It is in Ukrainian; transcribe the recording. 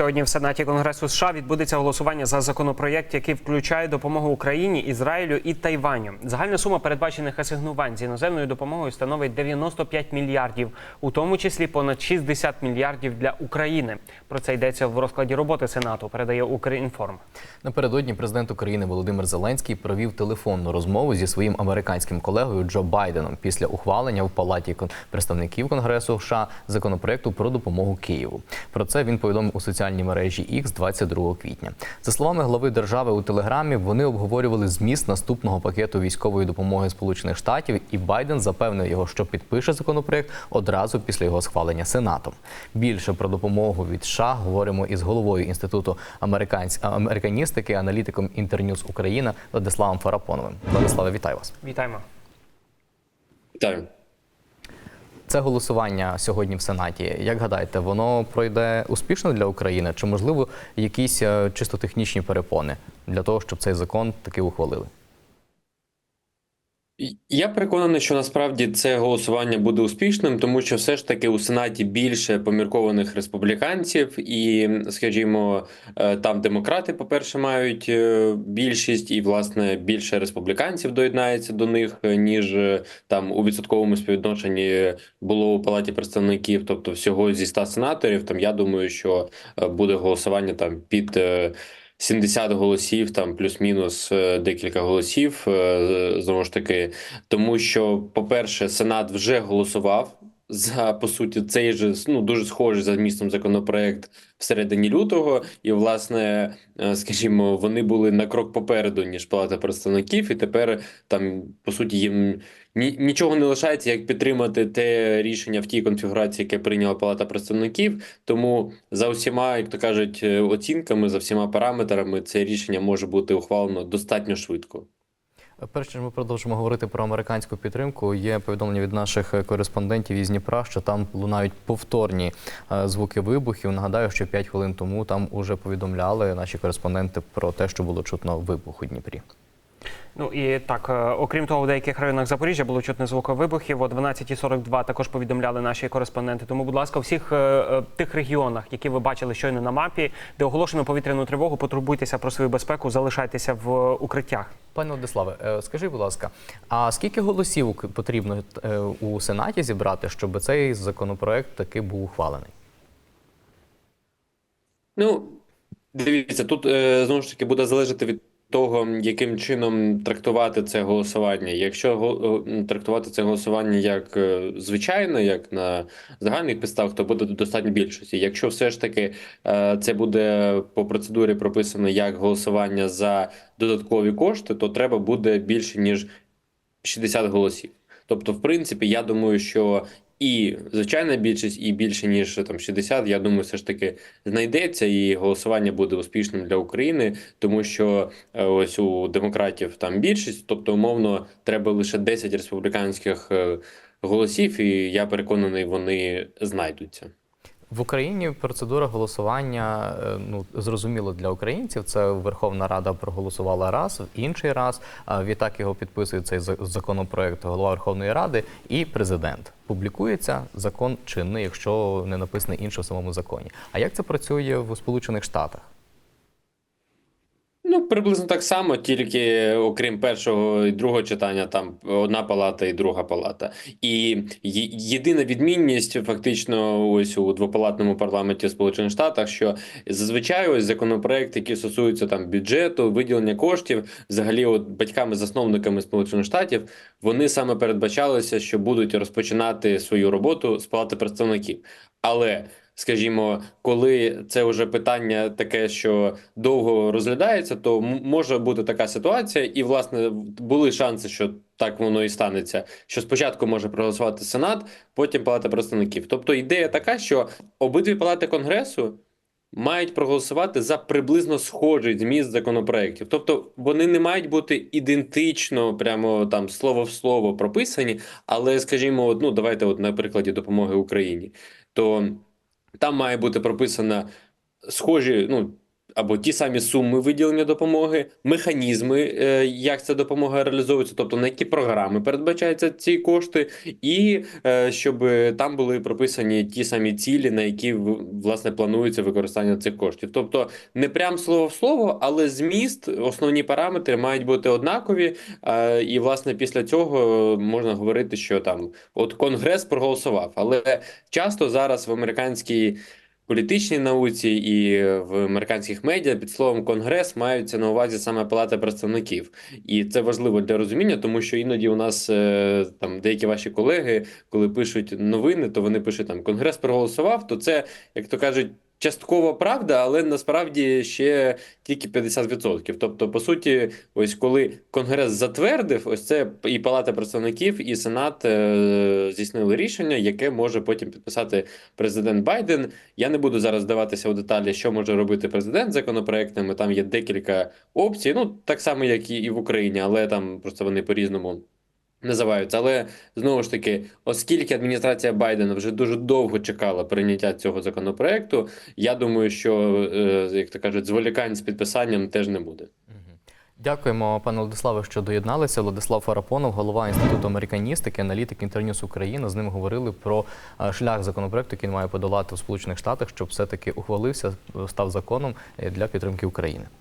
Сьогодні в Сенаті Конгресу США відбудеться голосування за законопроєкт, який включає допомогу Україні, Ізраїлю і Тайваню. Загальна сума передбачених асигнувань з іноземною допомогою становить 95 мільярдів, у тому числі понад 60 мільярдів для України. Про це йдеться в розкладі роботи Сенату. Передає Укрінформ. Напередодні президент України Володимир Зеленський провів телефонну розмову зі своїм американським колегою Джо Байденом після ухвалення в палаті представників Конгресу США законопроекту про допомогу Києву. Про це він повідомив у соціальній мережі X 22 квітня. За словами глави держави у телеграмі, вони обговорювали зміст наступного пакету військової допомоги Сполучених Штатів, і Байден запевнив його, що підпише законопроект одразу після його схвалення Сенатом. Більше про допомогу від США говоримо із головою інституту американсь... американістики, аналітиком Інтерньюз Україна Владиславом Фарапоновим. Владиславе, вітаю вас. Вітаємо. Вітаю. Це голосування сьогодні в Сенаті. Як гадаєте, воно пройде успішно для України? Чи можливо якісь е, чисто технічні перепони для того, щоб цей закон таки ухвалили? Я переконаний, що насправді це голосування буде успішним, тому що все ж таки у Сенаті більше поміркованих республіканців, і, скажімо, е, там демократи, по-перше, мають е, більшість, і власне більше республіканців доєднається до них, е, ніж там у відсотковому співвідношенні було у Палаті представників. Тобто, всього зі 100 сенаторів, там я думаю, що буде голосування там під. Е, 70 голосів, там плюс-мінус е, декілька голосів. е, Знову ж таки, тому що, по-перше, Сенат вже голосував за по суті цей же ну дуже схожий за змістом законопроект всередині лютого, і власне, е, скажімо, вони були на крок попереду ніж Палата представників, і тепер там по суті їм ні, нічого не лишається, як підтримати те рішення в тій конфігурації, яке прийняла Палата представників. Тому за усіма, як то кажуть, е, оцінками, за всіма параметрами, це рішення може бути ухвалено достатньо швидко. Перш ніж ми продовжимо говорити про американську підтримку, є повідомлення від наших кореспондентів із Дніпра, що там лунають повторні е, звуки вибухів. Нагадаю, що 5 хвилин тому там уже повідомляли наші кореспонденти про те, що було чутно вибух у Дніпрі. Ну і так, е, окрім того, в деяких районах Запоріжжя було чутно звук вибухів. О 12.42 також повідомляли наші кореспонденти. Тому, будь ласка, у всіх е, е, тих регіонах, які ви бачили щойно на мапі, де оголошено повітряну тривогу, потурбуйтеся про свою безпеку, залишайтеся в укриттях. Пане Владиславе, скажіть, будь ласка, а скільки голосів потрібно у Сенаті зібрати, щоб цей законопроект таки був ухвалений? Ну, дивіться, тут знову ж таки буде залежати від того, яким чином трактувати це голосування. Якщо е, трактувати це голосування як е, звичайне, як на загальних підставах, то буде достатньо більшості. Якщо все ж таки е, це буде по процедурі прописано як голосування за додаткові кошти, то треба буде більше ніж 60 голосів. Тобто, в принципі, я думаю, що і звичайна більшість, і більше ніж там 60, я думаю, все ж таки знайдеться, і голосування буде успішним для України, тому що е, ось у демократів там більшість, тобто, умовно, треба лише 10 республіканських е, голосів, і я переконаний, вони знайдуться. В Україні процедура голосування е, ну зрозуміло для українців. Це Верховна Рада проголосувала раз, в інший раз. Відтак його підписує цей законопроект голова Верховної Ради і президент. Публікується закон чинний, якщо не написано інше в самому законі. А як це працює в Сполучених Штатах? Ну, приблизно так само, тільки окрім першого і другого читання, там одна палата і друга палата. І єдина відмінність фактично ось у двопалатному парламенті Сполучених Штатах, що зазвичай ось законопроекти, які стосуються там бюджету, виділення коштів, взагалі, от батьками-засновниками Сполучених Штатів, вони саме передбачалися, що будуть розпочинати свою роботу з палати представників. Але Скажімо, коли це вже питання таке, що довго розглядається, то може бути така ситуація, і власне були шанси, що так воно і станеться. Що спочатку може проголосувати Сенат, потім Палата представників. Тобто ідея така, що обидві палати Конгресу мають проголосувати за приблизно схожий зміст законопроєктів. Тобто вони не мають бути ідентично, прямо там слово в слово прописані, але, скажімо, ну давайте, от на прикладі допомоги Україні, то там має бути прописана схожі, ну або ті самі суми виділення допомоги, механізми, е, як ця допомога реалізовується, тобто на які програми передбачаються ці кошти, і е, щоб там були прописані ті самі цілі, на які власне планується використання цих коштів. Тобто не прям слово в слово, але зміст, основні параметри мають бути однакові. е, І власне після цього можна говорити, що там от Конгрес проголосував, але часто зараз в американській політичній науці і в американських медіа під словом Конгрес маються на увазі саме Палата представників, і це важливо для розуміння, тому що іноді у нас е, там деякі ваші колеги, коли пишуть новини, то вони пишуть там Конгрес проголосував, то це, як то кажуть. Частково правда, але насправді ще тільки 50%. Тобто, по суті, ось коли Конгрес затвердив, ось це і Палата представників, і Сенат е, здійснили рішення, яке може потім підписати президент Байден. Я не буду зараз вдаватися у деталі, що може робити президент законопроектами. Там є декілька опцій. Ну так само, як і, і в Україні, але там просто вони по-різному. Називаються, але знову ж таки, оскільки адміністрація Байдена вже дуже довго чекала прийняття цього законопроекту, я думаю, що е, як то кажуть, зволікань з підписанням теж не буде. Дякуємо, пане Владиславе, що доєдналися. Владислав Фарапонов, голова інституту американістики, аналітик Інтерньюз Україна. З ним говорили про е, шлях законопроекту, який має подолати в Сполучених Штатах, щоб все таки ухвалився, став законом е, для підтримки України.